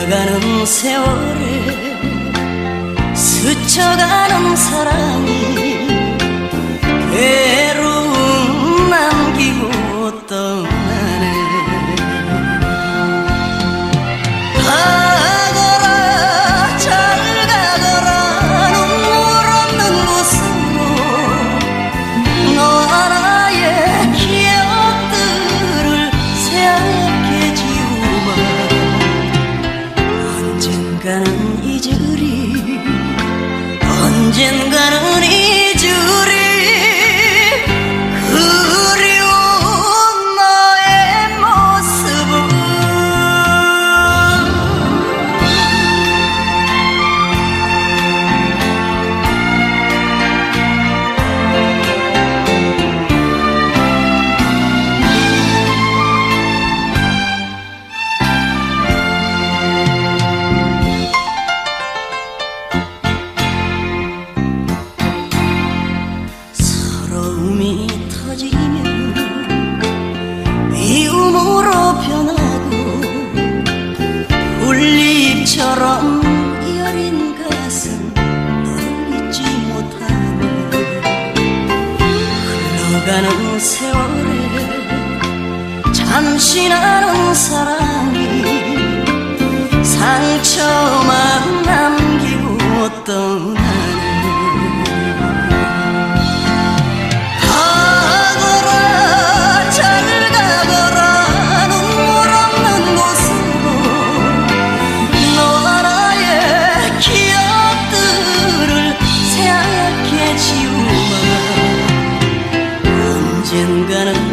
흘러가는 세월을 스쳐가는 사랑. 언젠가는 서러움이 터지면 미움으로 변하고 풀잎처럼 여린 가슴 널 잊지 못하네 흘러가는 세월에 잠시 나는 사랑이 상처만 남기고 떠나네 I'm gonna